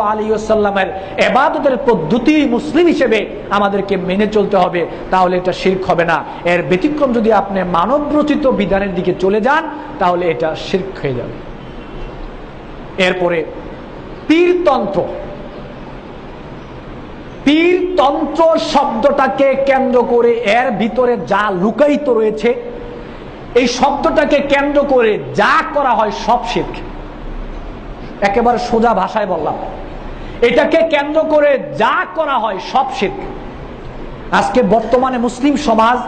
আলিয়াল্লামের এবাদতের পদ্ধতি মুসলিম হিসেবে আমাদেরকে মেনে চলতে হবে, তাহলে এটা শির্ক হবে না। এর ব্যতিক্রম যদি আপনি মানব রচিত বিধানের দিকে চলে যান, তাহলে এটা শির্ক হয়ে যাবে। এরপরে পীরতন্ত্র। পীরতন্ত্র শব্দটাকে কেন্দ্র করে এর ভিতরে যা লুকায়িত রয়েছে, এই শব্দটাকে কেন্দ্র করে যা করা হয় সব শির্ক। একেবারে সোজা ভাষায় বললাম। এটাকে কেন্দ্র করে যা করা হয় সব শির্ক। আজকে বর্তমানে মুসলিম সমাজ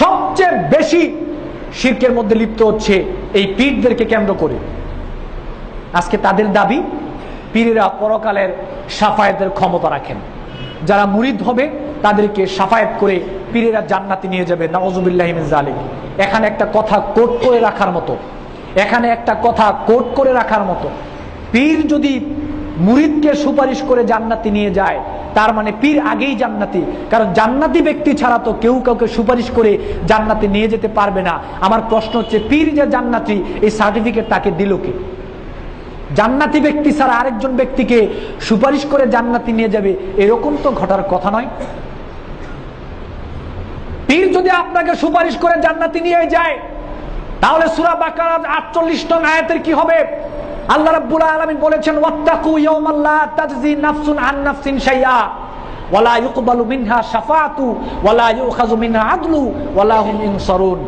সবচেয়ে বেশি শির্কের মধ্যে লিপ্ত হচ্ছে এই পীরদেরকে কেন্দ্র করে। আজকে তাদের দাবি, পীরেরা পরকালের সাফায়েতের ক্ষমতা রাখেন। যারা মুরিদ হবে, তাদেরকে সাফায়েত করে পীরেরা জান্নাতি নিয়ে যাবে। নওয়াজুবিল্লাহ জালিক এখানে একটা কথা কোট করে রাখার মতো। এখানে একটা কথা কোট করে রাখার মতো। পীর যদি মুরিদকে সুপারিশ করে জান্নাতি নিয়ে যায়। তার মানে পীর আগেই জান্নাতি। কারণ জান্নাতি ব্যক্তি ছাড়া তো কেউ কাউকে সুপারিশ করে জান্নাতি নিয়ে যেতে পারবে না। আমার প্রশ্ন হচ্ছে, পীর যে জান্নাতি, এই সার্টিফিকেট তাকে দিল কে? জান্নাতি ব্যক্তি ছাড়া আরেকজন ব্যক্তিকে সুপারিশ করে জান্নাতি নিয়ে যাবে, এরকম তো ঘটার কথা নয়। পীর যদি আপনাকে সুপারিশ করে জান্নাতি নিয়ে যায়, তাহলে সুরা বাকার আটচল্লিশ নং আয়াতের কি হবে? আল্লাহ রাব্বুল আলামিন বলেছেন, ওয়াত্তাকু ইয়াওমাল্লা তাজজি নাফসুন আন নাফসিন শাইআ। ওয়ালা ইউকবালু মিনহা শাফাআতু, ওয়ালা ইউখাযু মিনহা আদলু, ওয়ালা হুম ইনসারুন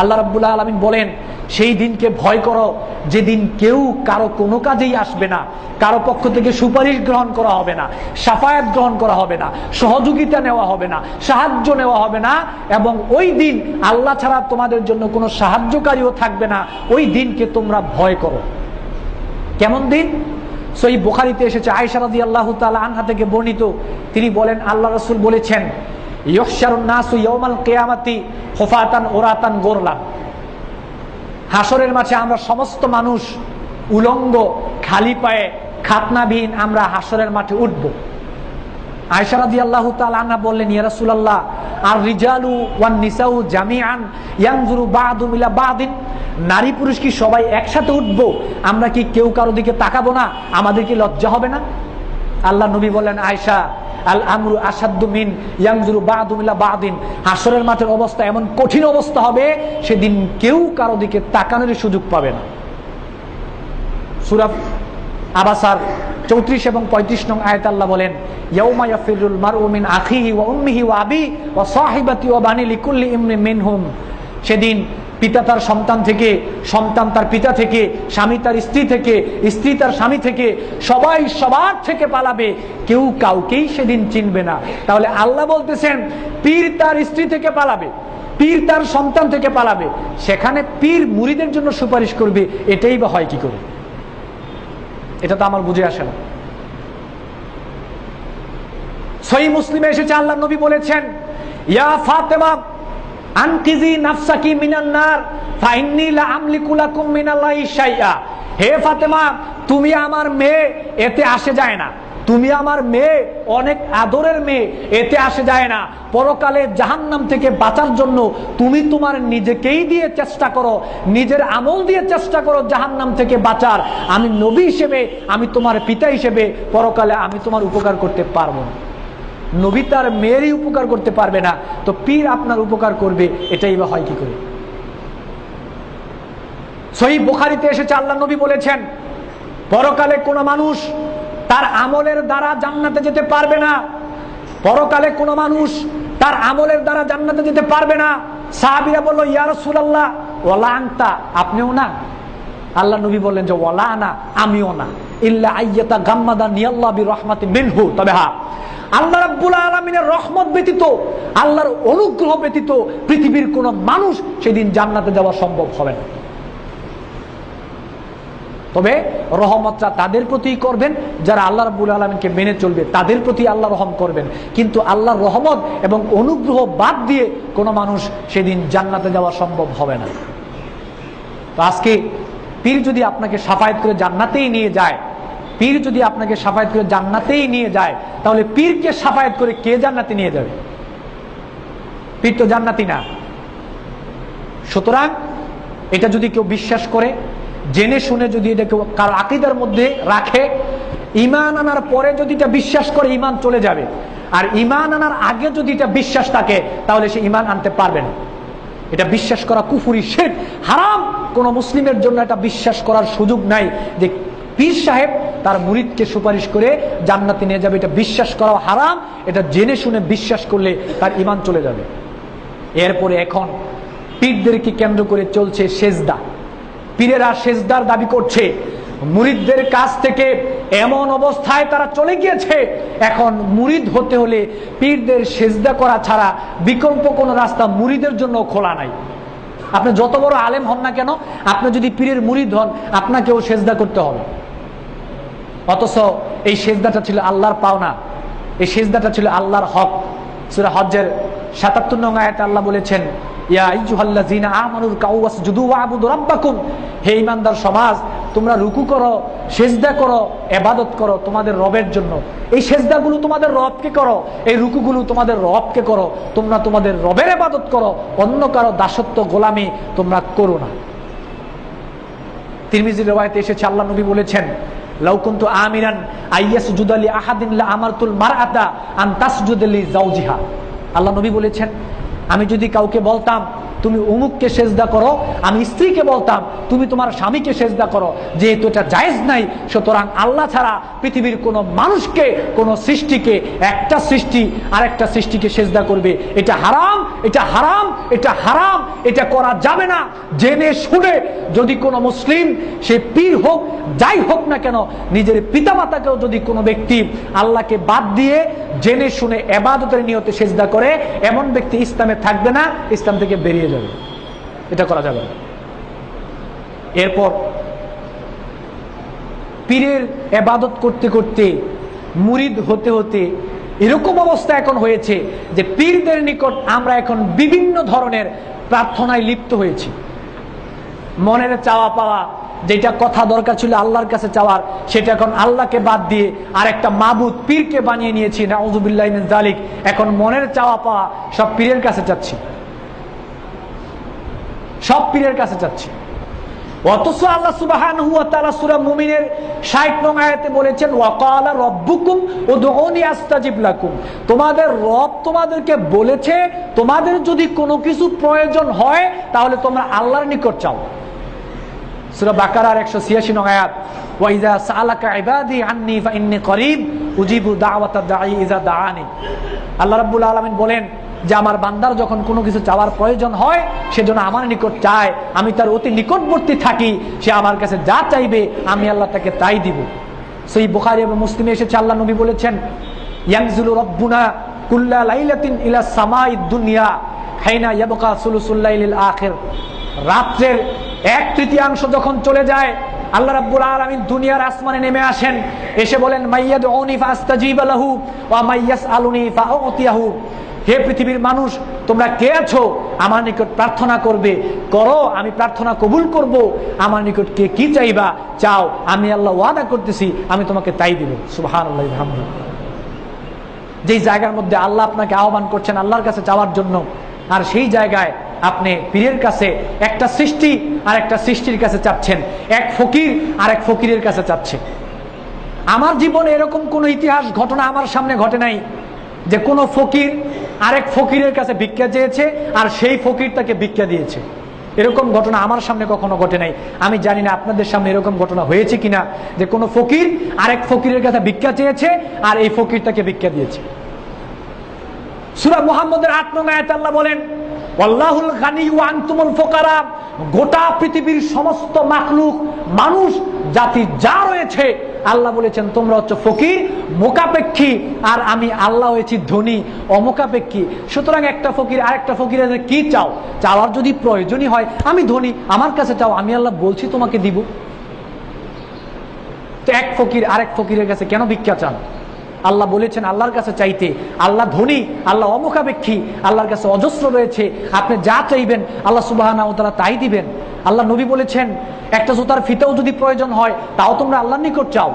আল্লাহ রাব্বুল আলামিন বলেন, সেই দিনকে ভয় করো, যেদিন কেউ কারও কোনো কাজেই আসবে না। কারও পক্ষ থেকে সুপারিশ গ্রহণ করা হবে না, সাফায়াত গ্রহণ করা হবে না, সহযোগিতা নেওয়া হবে না, সাহায্য নেওয়া হবে না এবং ওই দিন আল্লাহ ছাড়া তোমাদের জন্য কোনো সাহায্যকারীও থাকবে না। ওই দিনকে তোমরা ভয় করো। কেমন দিন? সই বোখারিতে এসেছে আয়সারাদি আল্লাহ তালা আনহা থেকে বর্ণিত। তিনি বলেন, আল্লাহ রসুল বলেছেন হাসরের মাঝে আমরা সমস্ত মানুষ উলঙ্গ, খালি পায়ে খাতনাবিহীন আমরা হাসরের মাঠে উঠব। আয়সারাদি আল্লাহ তালা বললেন ইয়ারসুল্লাহ আর রিজালু ওয়ান নিসাউ জামিয়ান ইয়ানজুরু বাদু মিলা নারী পুরুষ কি সবাই একসাথে উঠব? আমরা কি কেউ কারও দিকে তাকাবো না? আমাদের কি লজ্জা হবে না? আল্লাহ নবী বলেন আয়সা আল আমরু আসাদ্দুমিন ইয়াংজুরু বাদুমিল্লা বাদিন। হাসরের মাঠের অবস্থা এমন কঠিন অবস্থা হবে, সেদিন কেউ কারও দিকে তাকানোর সুযোগ পাবে না। সুরাব আবাসার চৌত্রিশ এবং পঁয়ত্রিশ নং আয়ত আল্লাহ বলেন সেদিন পিতা তার সন্তান থেকে, সন্তান তার পিতা থেকে, স্বামী তার স্ত্রী থেকে, স্ত্রী তার স্বামী থেকে, সবাই সবার থেকে পালাবে। কেউ কাউকেই সেদিন চিনবে না। তাহলে আল্লাহ বলতেছেন, পীর তার স্ত্রী থেকে পালাবে, পীর তার সন্তান থেকে পালাবে। সেখানে পীর মুড়িদের জন্য সুপারিশ করবে, এটাই বা হয় কি করে? এটা তো আমার বুঝে আসে না। সহি মুসলিমে এসেছে আল্লাহ নবী বলেছেন, ইয়া ফাতেমা আনকিজি নাফসাকি মিনান্নার, ফাইন্নি লা আমলিকু লাকুম মিনাল্লাহি শাইআ। হে ফাতেমা, তুমি আমার মেয়ে, এতে আসে যায় না। তুমি আমার মেয়ে, অনেক আদরের মেয়ে, এতে আসে যায় না। পরকালে জাহান্নাম থেকে বাঁচার জন্য তুমি তোমার নিজেকেই দিয়ে চেষ্টা করো, নিজের আমল দিয়ে চেষ্টা করো জাহান্নাম থেকে বাঁচার। আমি নবী হিসেবে, আমি তোমার পিতা হিসেবে, পরকালে আমি তোমার উপকার করতে পারব না। নবী তার মেয়েরই উপকার করতে পারবে না। তো পীর আপনার উপকার করবে, এটাই বা হয় কি করে? সহি বুখারিতে এসেছে, আল্লাহ নবী বলেছেন, পরকালে কোনো মানুষ তার আমলের দ্বারা জান্নাতে যেতে পারবে না। পরকালে কোনো মানুষ তার আমলের দ্বারা জান্নাতে যেতে পারবে না। সাহাবিরা বলল, ইয়া রাসূলুল্লাহ, ওয়ালা আনতা? আপনিও না। আল্লাহ নবী বললেন যে, ওয়ালা না আমিও না। ইল্লা আইয়াতা গাম্মাদা নিয়াল্লাহ বি রহমাতি মিনহু। তবে হ্যাঁ আল্লাহ রাব্বুল আলামিনের রহমত ব্যতীত, আল্লাহর অনুগ্রহ ব্যতীত পৃথিবীর কোন মানুষ সেদিন জান্নাতে যাওয়া সম্ভব হবে না। তবে রহমতটা তাদের প্রতি করবেন, যারা আল্লাহ রাব্বুল আলমিনকে মেনে চলবে তাদের প্রতি আল্লাহ রহম করবেন। কিন্তু আল্লাহর রহমত এবং অনুগ্রহ বাদ দিয়ে কোনো মানুষ সেদিন জান্নাতে যাওয়া সম্ভব হবে না। তো আজকে পীর যদি আপনাকে সাফায়াত করে জান্নাতেই নিয়ে যায়, পীর যদি আপনাকে সাফায়াত করে জান্নাতেই নিয়ে যায় তাহলে পীরকে সাফায়াত করে কে জান্নাতে নিয়ে যাবে? পীর তো জান্নাতি না। সুতরাং এটা যদি কেউ বিশ্বাস করে, জেনে শুনে যদি এটা কেউ কারও আকিদার মধ্যে রাখে ইমান আনার পরে যদি এটা বিশ্বাস করে ইমান চলে যাবে। আর ইমান আনার আগে যদি এটা বিশ্বাস থাকে, তাহলে সে ইমান আনতে পারবে না। এটা বিশ্বাস করা কুফুরি শেখ হারাম। কোন মুসলিমের জন্য এটা বিশ্বাস করার সুযোগ নাই যে পীর সাহেব তার মুরিদকে সুপারিশ করে জান্নাতে নিয়ে যাবে। এটা বিশ্বাস করা হারাম, এটা জেনে শুনে বিশ্বাস করলে তার ইমান চলে যাবে। এরপরে এখন পীরদেরকে কেন্দ্র করে চলছে সেজদা। পীরেরা সেজদার দাবি করছে, মুরিদদের কাছ থেকে এমন অবস্থায় তারা চলে গিয়েছে। এখন মুরিদ হতে হলে পীরদের সেজদা করা ছাড়া বিকল্প কোনো রাস্তা মুরিদের জন্য খোলা নাই। আপনি যত বড় আলেম হন না কেন, আপনি যদি পীরের মুরিদ হন, আপনাকেও সেজদা করতে হবে। অথচ এই সেজদাটা ছিল আল্লাহর পাওনা। এই সেজদাটা ছিল আল্লাহর হক। সুরা হজ্জের সাতাত্তর নং আল্লাহ বলেছেন হে ঈমানদার সমাজ, তোমরা রুকু করো, সেজদা করো, এবাদত করো তোমাদের রবের জন্য। এই তোমাদের রবকে করো, এই তোমাদের রবকে করো। তোমরা তোমাদের রবের এবাদত করো, অন্য কারও দাসত্ব, গোলামি তোমরা করো না। তিরমিজির রেওয়ায়তে এসেছে, আল্লাহ নবী বলেছেন লাউকুন্তু আমারতুল জাওজিহা আল্লাহ নবী বলেছেন আমি যদি কাউকে বলতাম তুমি অমুককে সেজদা করো, আমি স্ত্রীকে বলতাম, তুমি তোমার স্বামীকে সেজদা করো। যেহেতু এটা জায়েজ নাই, সুতরাং আল্লাহ ছাড়া পৃথিবীর কোনো মানুষকে, কোনো সৃষ্টিকে, একটা সৃষ্টি আর একটা সৃষ্টিকে সেজদা করবে। এটা হারাম এটা হারাম এটা হারাম, এটা করা যাবে না। জেনে শুনে যদি কোনো মুসলিম, সে পীর হোক, যাই হোক না কেন, নিজের পিতামাতাকেও যদি কোনো ব্যক্তি আল্লাহকে বাদ দিয়ে জেনে শুনে এবাদতের নিয়তে সেজদা করে, এমন ব্যক্তি ইসলামে থাকবে না, ইসলাম থেকে বেরিয়ে যাবে। এটা করা যাবে এরপর পীরের এবাদত করতে করতে, মুরিদ হতে হতে এরকম অবস্থা এখন হয়েছে যে পীরদের নিকট আমরা এখন বিভিন্ন ধরনের প্রার্থনায় লিপ্ত হয়েছি। মনের চাওয়া পাওয়া, যেটা কথা দরকার ছিল আল্লাহর কাছে চাওয়ার, সেটা এখন আল্লাহকে বাদ দিয়ে আর একটা মাবুদ পীরকে বানিয়ে নিয়েছি। নাউজুবিল্লাহ জালিক এখন মনের চাওয়া পাওয়া সব পীরের কাছে চাচ্ছি। সব পীরের কাছে চাচ্ছি অথচ আল্লাহ সুবহানাহু ওয়া তাআলা সূরা মুমিনের 60 নং আয়াতে বলেছেন ওয়াকালা রাব্বুকুম উদউনি আস্তাজিব লাকুম। তোমাদের রব তোমাদেরকে বলেছে, তোমাদের যদি কোনো কিছু প্রয়োজন হয়, তাহলে তোমরা আল্লাহর নিকট চাও সূরা বাকারার 186 নং আয়াত, ওয়া ইযা সাআলাকা ইবাদি আন্নী ফাইন্নী করিব, উজিবু দাওয়াতাদ দাঈ ইযা দাআনি। আল্লাহ রাব্বুল আলামিন বলেন যে আমার বান্দার যখন কোনো কিছু চাওয়ার প্রয়োজন হয় সেজন্য আমার নিকট চায়। আমি তার অতি নিকটবর্তী থাকি, সে আমার কাছে যা চাইবে, আমি আল্লাহ তাকে তাই দিব। সেই বুখারি এবং মুসলিমে এসেছে, আল্লাহ নবী বলেছেন, ইয়ানজুলু রব্বুনা কুল্লা লাইলাতিন ইলা সামাই দুনিয়া, হাইনা ইয়াবকা সুলুসুল্লাইলিল আখির। রাত্রের এক তৃতীয়াংশ যখন চলে যায়, আল্লাহ রাব্বুল আলামিন দুনিয়ার আসমানে নেমে আসেন। এসে বলেন, মাইয়াদউনি ফাস্তাজিব লাহু ওয়া মাইয়াসআলুনি ফাউতিয়াহু। হে পৃথিবীর মানুষ, তোমরা কে আছো? আমার নিকট প্রার্থনা করবে। করো, আমি প্রার্থনা কবুল করব। আমার নিকট কে কি চাইবা? চাও, আমি আল্লাহ ওয়াদা করতেছি, আমি তোমাকে তাই দিব। সুবহানাল্লাহ যেই জায়গার মধ্যে আল্লাহ আপনাকে আহ্বান করছেন আল্লাহর কাছে যাওয়ার জন্য, আর সেই জায়গায় আপনি পীরের কাছে একটা সৃষ্টি আর একটা সৃষ্টির কাছে চাচ্ছেন এক ফকির আর এক ফকিরের কাছে চাচ্ছে আমার জীবনে এরকম কোনো ইতিহাস, ঘটনা আমার সামনে ঘটে নাই যে কোনো ফকির আরেক ফকিরের কাছে ভিক্ষা চেয়েছে, আর সেই ফকির তাকে ভিক্ষা দিয়েছে। এরকম ঘটনা আমার সামনে কখনো ঘটে নাই। আমি জানি না আপনাদের সামনে এরকম ঘটনা হয়েছে কিনা, যে কোনো ফকির আরেক ফকিরের কাছে ভিক্ষা চেয়েছে, আর এই ফকির তাকে ভিক্ষা দিয়েছে। সুরা মুহাম্মদের আট আল্লাহ বলেন আল্লাহুল গানি ওয়া আনতুমুল ফুকারা, গোটা পৃথিবীর সমস্ত মাখলুক, মানুষ, জাতি যা রয়েছে, আল্লাহ বলেছেন, তোমরা হচ্ছে ফকির মোকাপেক্ষী আর আমি আল্লাহ হয়েছি ধনী অমোকাপেক্ষী সুতরাং একটা ফকির আরেকটা ফকিরের কাছে কি চাও? চাওয়ার যদি প্রয়োজনই হয়, আমি ধনী, আমার কাছে চাও, আমি আল্লাহ বলছি তোমাকে দিব। তো এক ফকির আরেক ফকিরের কাছে কেন ভিক্ষা চান? আল্লাহ বলেছেন আল্লাহর কাছে চাইতে। আল্লাহ ধনী, আল্লাহ অমুখাপেক্ষী, আল্লাহর কাছে অজস্র রয়েছে। আপনি যা চাইবেন, আল্লাহ সুবাহ তাই দিবেন। আল্লাহ নবী বলেছেন, একটা জুতার ফিতেও যদি প্রয়োজন হয়, তাও তোমরা আল্লাহর নিকট চাও।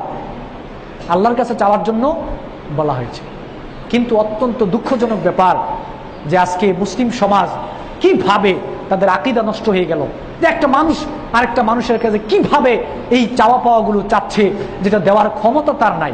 আল্লাহর কাছে চাওয়ার জন্য বলা হয়েছে। কিন্তু অত্যন্ত দুঃখজনক ব্যাপার যে আজকে মুসলিম সমাজ কীভাবে তাদের আকিদা নষ্ট হয়ে গেল। যে একটা মানুষ আরেকটা মানুষের কাছে কীভাবে এই চাওয়া পাওয়াগুলো চাচ্ছে, যেটা দেওয়ার ক্ষমতা তার নাই।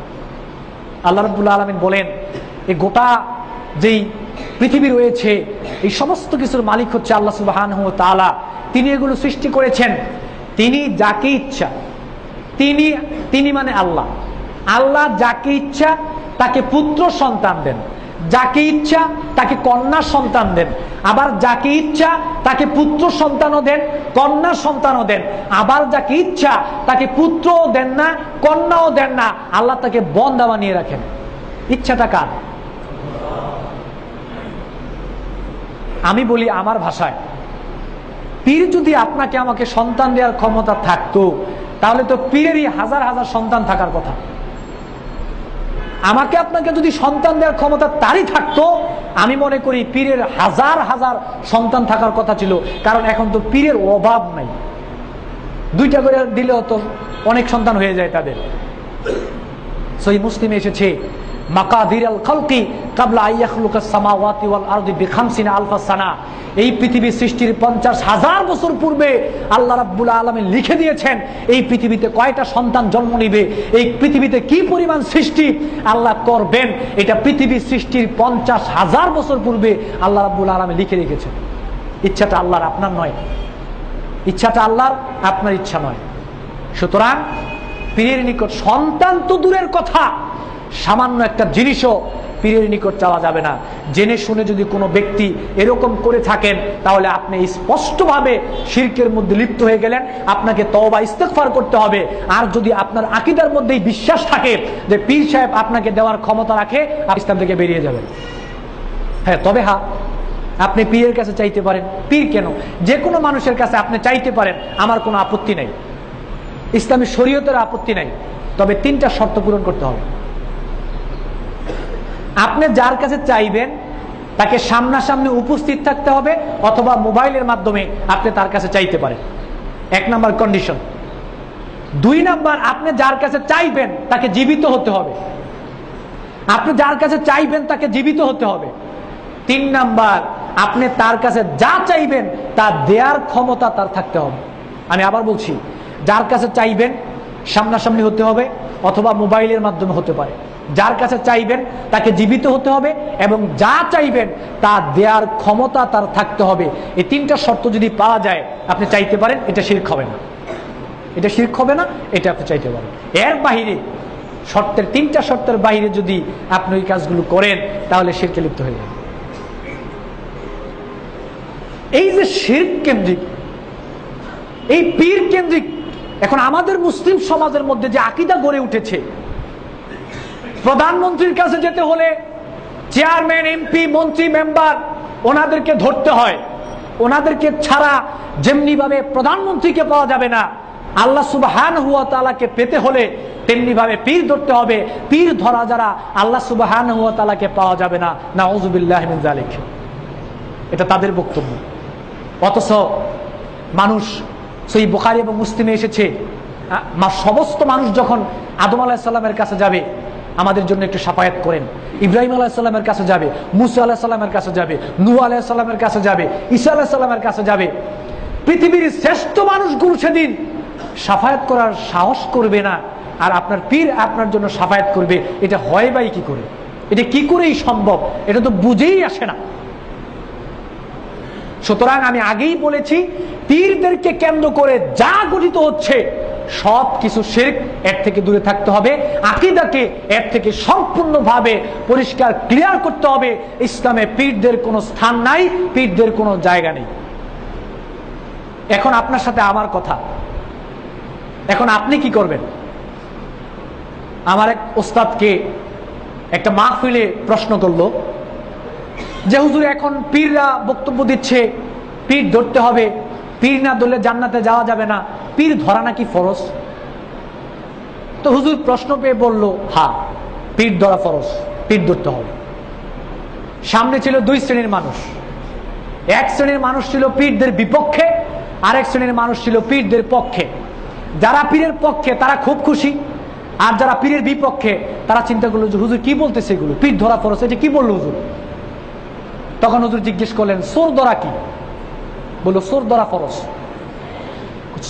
আল্লাহ রবুল্লা আলমিন বলেন এই গোটা যেই পৃথিবী রয়েছে, এই সমস্ত কিছুর মালিক হচ্ছে আল্লাহ সুবাহান তালা তিনি এগুলো সৃষ্টি করেছেন। তিনি যাকে ইচ্ছা, তিনি তিনি মানে আল্লাহ। আল্লাহ যাকে ইচ্ছা, তাকে পুত্র সন্তান দেন। যাকে ইচ্ছা তাকে কন্যা সন্তান দেন। আবার যাকে ইচ্ছা তাকে পুত্র সন্তানও দেন, কন্যা সন্তানও দেন। আবার যাকে ইচ্ছা তাকে পুত্রও দেন না, কন্যাও দেন না। আল্লাহ তাকে বন্দা বানিয়ে রাখেন। ইচ্ছাটা কার? আমি বলি আমার ভাষায়। পীর যদি আপনাকে, আমাকে সন্তান দেওয়ার ক্ষমতা থাকতো, তাহলে তো পীরেরই হাজার হাজার সন্তান থাকার কথা। আমাকে আপনাকে যদি সন্তান দেওয়ার ক্ষমতা তারই থাকতো, আমি মনে করি পীরের হাজার হাজার সন্তান থাকার কথা ছিল, কারণ এখন তো পীরের অভাব নাই। দুইটা করে দিলে তো অনেক সন্তান হয়ে যায় তাদের। সই মুসলিমে এসেছে খালকি কাবলা আইয়াখলুকা সামাওয়াতি এই পৃথিবী সৃষ্টির পঞ্চাশ হাজার বছর পূর্বে আল্লাহ রাব্বুল লিখে দিয়েছেন, এই পৃথিবীতে কয়টা সন্তান জন্ম নিবে, এই পৃথিবীতে কি পরিমাণ সৃষ্টি আল্লাহ করবেন, এটা পৃথিবী সৃষ্টির পঞ্চাশ হাজার বছর পূর্বে আল্লাহ রাব্বুল আলমী লিখে রেখেছেন। ইচ্ছাটা আল্লাহর, আপনার নয়। ইচ্ছাটা আল্লাহর, আপনার ইচ্ছা নয়। সুতরাং, পীরের নিকট সন্তান তো দূরের কথা সামান্য একটা জিনিসও পীরের নিকট চাওয়া যাবে না। জেনে শুনে যদি কোনো ব্যক্তি এরকম করে থাকেন, তাহলে আপনি স্পষ্টভাবে শির্কের মধ্যে লিপ্ত হয়ে গেলেন। আপনাকে তওবা ইস্তেকফার করতে হবে। আর যদি আপনার আকিদার মধ্যেই বিশ্বাস থাকে যে পীর সাহেব আপনাকে দেওয়ার ক্ষমতা রাখে ইসলাম থেকে বেরিয়ে যাবেন। হ্যাঁ তবে হা, আপনি পীরের কাছে চাইতে পারেন। পীর কেন? যে কোনো মানুষের কাছে আপনি চাইতে পারেন, আমার কোনো আপত্তি নেই। ইসলামী শরীয়তের আপত্তি নাই। তবে তিনটা শর্ত পূরণ করতে হবে। আপনি যার কাছে চাইবেন, তাকে সামনাসামনি উপস্থিত থাকতে হবে অথবা মোবাইলের মাধ্যমে আপনি তার কাছে চাইতে পারেন। এক নাম্বার কন্ডিশন। দুই নাম্বার, আপনি যার কাছে চাইবেন, তাকে জীবিত হতে হবে। আপনি যার কাছে চাইবেন, তাকে জীবিত হতে হবে। তিন নাম্বার, আপনি তার কাছে যা চাইবেন, তা দেয়ার ক্ষমতা তার থাকতে হবে। আমি আবার বলছি, যার কাছে চাইবেন, সামনাসামনি হতে হবে, অথবা মোবাইলের মাধ্যমে হতে পারে। যার কাছে চাইবেন তাকে জীবিত হতে হবে এবং যা চাইবেন তা দেওয়ার ক্ষমতা তার থাকতে হবে। এই তিনটা শর্ত যদি পাওয়া যায়, আপনি চাইতে পারেন, এটা শির্ক হবে না। এটা শির্ক হবে না, এটা আপনি চাইতে পারেন। এর বাহিরে, শর্তের তিনটা শর্তের বাইরে যদি আপনি ওই কাজগুলো করেন, তাহলে শিরকে লিপ্ত হয়ে যাবে এই যে শির কেন্দ্রিক, এই পীর কেন্দ্রিক, এখন আমাদের মুসলিম সমাজের মধ্যে যে আকিদা গড়ে উঠেছে প্রধানমন্ত্রীর কাছে যেতে হলে চেয়ারম্যান, এমপি, মন্ত্রী, মেম্বার, ওনাদেরকে ধরতে হয়। ওনাদেরকে ছাড়া যেমনি ভাবে প্রধানমন্ত্রীকে পাওয়া যাবে না, আল্লাহ সুবাহান হুয়া তালাকে পেতে হলে তেমনি ভাবে পীর ধরতে হবে। পীর ধরা যারা আল্লাহ সুবাহান হুয়া তালাকে পাওয়া যাবে না। না ওজুবিল্লাহ জালিক এটা তাদের বক্তব্য। অথচ মানুষ সেই বুখারি এবং মুসলিমে এসেছে। সমস্ত মানুষ যখন আদম আলাহিসাল্লামের কাছে যাবে আমাদের জন্য একটু সাফায়াত করেন। ইব্রাহিম আলাহিসাল্লামের কাছে যাবে, মুসা আলাহিসাল্লামের কাছে যাবে নু আলাহিসাল্লামের কাছে যাবে, ঈসা আলাহিসাল্লামের কাছে যাবে। পৃথিবীর শ্রেষ্ঠ মানুষগুলো সেদিন সাফায়াত করার সাহস করবে না, আর আপনার পীর আপনার জন্য সাফায়াত করবে। এটা হয় বাই কি করে? এটা কি করেই সম্ভব? এটা তো বুঝেই আসে না। সুতরাং আমি আগেই বলেছি, পীরদেরকে কেন্দ্র করে যা গঠিত হচ্ছে সব কিছু শেখ এর থেকে দূরে থাকতে হবে, আকিদাকে এর থেকে সম্পূর্ণভাবে পরিষ্কার ক্লিয়ার করতে হবে। ইসলামে পীরদের কোনো স্থান নাই, পীরদের কোনো জায়গা নেই। এখন আপনার সাথে আমার কথা। এখন আপনি কি করবেন? আমার এক ওস্তাদকে একটা মাহফিলে প্রশ্ন করল যে, হুজুর, এখন পীররা বক্তব্য দিচ্ছে, পীর ধরতে হবে। পীর না ধরলে জান্নাতে যাওয়া যাবে না। পীর ধরা নাকি ফরজ? তো হুজুর প্রশ্ন পেয়ে বলল, হা, পীর ধরা ফরজ, পীর ধরতে হবে। সামনে ছিল দুই শ্রেণির মানুষ। এক শ্রেণির মানুষ ছিল পীরদের বিপক্ষে আর এক শ্রেণির মানুষ ছিল পীরদের পক্ষে। যারা পীরের পক্ষে, তারা খুব খুশি। আর যারা পীরের বিপক্ষে, তারা চিন্তা করল যে, হুজুর, কি বলতেছে এগুলো? পীর ধরা ফরজ, এটা কি বলল হুজুর? তখন হুজুর জিজ্ঞেস করলেন, সোর ধরা কি? বলল, সোর ধরা ফরজ।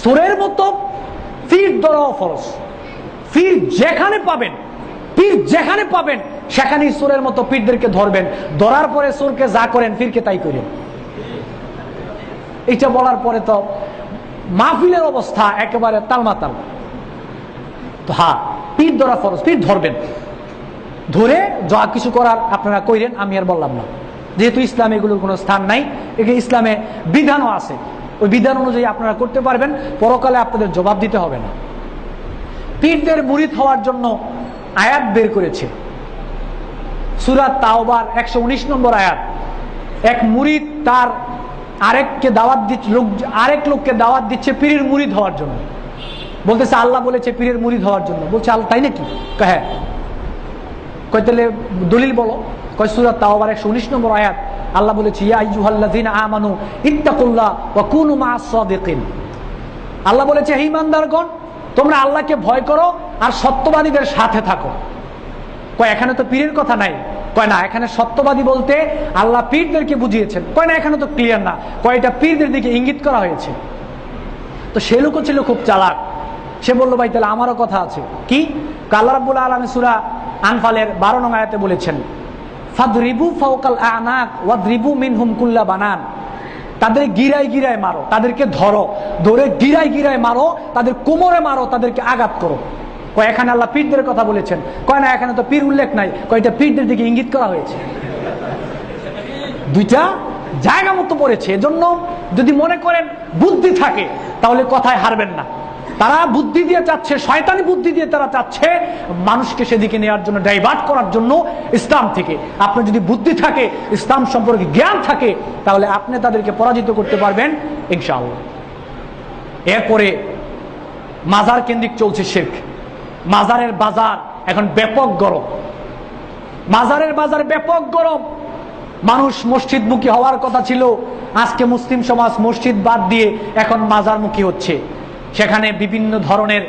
সোরের মতো পীর ধরাও ফরজ। পীর যেখানে পাবেন, পীর যেখানে পাবেন, সেখানেই সোরের মতো পীরদেরকে ধরবেন। ধরার পরে সোরকে যা করেন, পীরকে তাই করেন। এইটা বলার পরে তো মাহফিলের অবস্থা একেবারে তালমাতাল। তো হ্যাঁ পীর ধরা ফরজ, পীর ধরবেন। ধরে যা কিছু করার আপনারা কইরেন, আমি আর বললাম না। যেহেতু ইসলামে এগুলোর কোনো স্থান নাই, একে ইসলামে বিধানও আছে। ওই বিধান অনুযায়ী আপনারা করতে পারবেন, পরকালে আপনাদের জবাব দিতে হবে না। পীরদের মুরিদ হওয়ার জন্য আয়াত বের করেছে। সুরাত তাওবার একশো উনিশ নম্বর আয়াত। এক মুরিদ তার আরেককে দাওয়াত দিচ্ছে, লোক, আরেক লোককে দাওয়াত দিচ্ছে পীরের মুরিদ হওয়ার জন্য। বলতেছে, আল্লাহ বলেছে পীরের মুরিদ হওয়ার জন্য। বলছে, আল্লাহ, তাই নাকি? হ্যাঁ। কয়, তাহলে দলিল বলো। সুরাত তাওবার? একশো উনিশ নম্বর আয়াত। আল্লাহ বলেছে, ইয়া আইয়ুহাল্লাযীনা আমানু ইত্তাকুল্লাহ ওয়া কুনু মা'আস সাদিকিন। আল্লাহ বলেছে, হে তোমরা আল্লাহকে ভয় করো আর সত্যবাদীদের সাথে থাকো। কয়, এখানে তো পীরের কথা নাই। কয়, না, এখানে সত্যবাদী বলতে আল্লাহ পীরদেরকে বুঝিয়েছেন। কয়, না, এখানে তো ক্লিয়ার না। কয়, এটা পীরদের দিকে ইঙ্গিত করা হয়েছে। তো সে লোকও ছিল খুব চালাক। সে বলল, ভাই, তাহলে আমারও কথা আছে। কি? কাল্লা রাব্বুল আলমী সুরা আনফালের বারো নং আয়াতে বলেছেন ফাদরিবু ফাওকাল আনাক, ওয়াদরিবু মিনহুম কুল্লা বানান। তাদের গিরায় গিরায় মারো, তাদেরকে ধরো। ধরে গিরায় গিরায় মারো, তাদের কোমরে মারো, তাদেরকে আঘাত করো। কয়, এখানে আল্লাহ পীরদের কথা বলেছেন। কয়, না, এখানে তো পীর উল্লেখ নাই। কয়টা পীরদের দিকে ইঙ্গিত করা হয়েছে। দুইটা জায়গা মতো পড়েছে। এজন্য যদি মনে করেন বুদ্ধি থাকে, তাহলে কথায় হারবেন না। তারা বুদ্ধি দিয়ে চাচ্ছে, শয়তানি বুদ্ধি দিয়ে তারা চাচ্ছে মানুষকে সেদিকে নেওয়ার জন্য ডাইভার্ট করার জন্য ইসলাম থেকে। আপনার যদি বুদ্ধি থাকে, ইসলাম সম্পর্কে জ্ঞান থাকে, তাহলে আপনি তাদেরকে পরাজিত করতে পারবেন, ইনশাআল্লাহ। এরপরে মাজার কেন্দ্রিক চলছে শেখ মাজারের বাজার এখন ব্যাপক গরম। মাজারের বাজার ব্যাপক গরম। মানুষ মসজিদমুখী হওয়ার কথা ছিল। আজকে মুসলিম সমাজ মসজিদ বাদ দিয়ে এখন মাজারমুখী হচ্ছে। সেখানে বিভিন্ন ধরনের